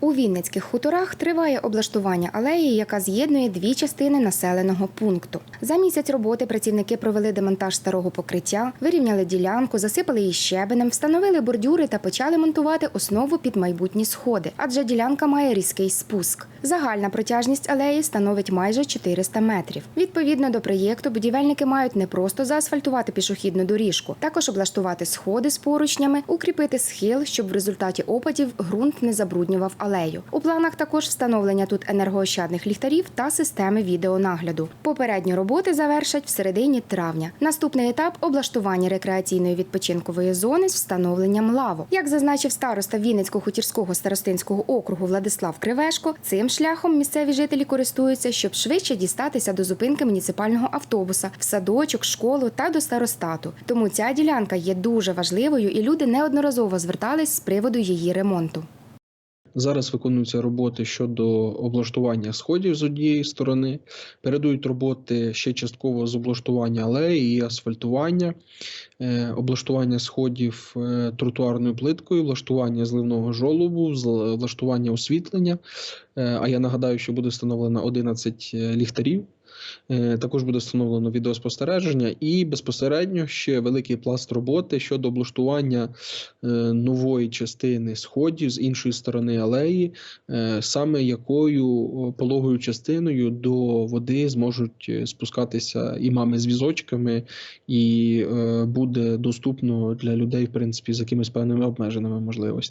У Вінницьких хуторах триває облаштування алеї, яка з'єднує дві частини населеного пункту. За місяць роботи працівники провели демонтаж старого покриття, вирівняли ділянку, засипали її щебенем, встановили бордюри та почали монтувати основу під майбутні сходи, адже ділянка має різкий спуск. Загальна протяжність алеї становить майже 400 метрів. Відповідно до проєкту, будівельники мають не просто заасфальтувати пішохідну доріжку, також облаштувати сходи з поручнями, укріпити схил, щоб в результаті опадів ґрунт не забруднював. У планах також встановлення тут енергоощадних ліхтарів та системи відеонагляду. Попередні роботи завершать в середині травня. Наступний етап облаштування рекреаційної відпочинкової зони з встановленням лавок. Як зазначив староста Вінницького хутірського старостинського округу Владислав Кривешко, цим шляхом місцеві жителі користуються, щоб швидше дістатися до зупинки муніципального автобуса, в садочок, школу та до старостату. Тому ця ділянка є дуже важливою, і люди неодноразово звертались з приводу її ремонту. Зараз виконуються роботи щодо облаштування сходів з однієї сторони. Передують роботи ще частково з облаштування алеї і асфальтування, е, облаштування сходів е, тротуарною плиткою, влаштування зливного жолобу, влаштування освітлення. Е, А я нагадаю, що буде встановлено 11 ліхтарів. Е, Також буде встановлено відеоспостереження і безпосередньо ще великий пласт роботи щодо облаштування е, нової частини сходів з іншої сторони алеї, е, саме якою пологою частиною до води зможуть спускатися і мами з візочками, і буде доступно для людей, в принципі, з якимись певними обмеженими можливостями.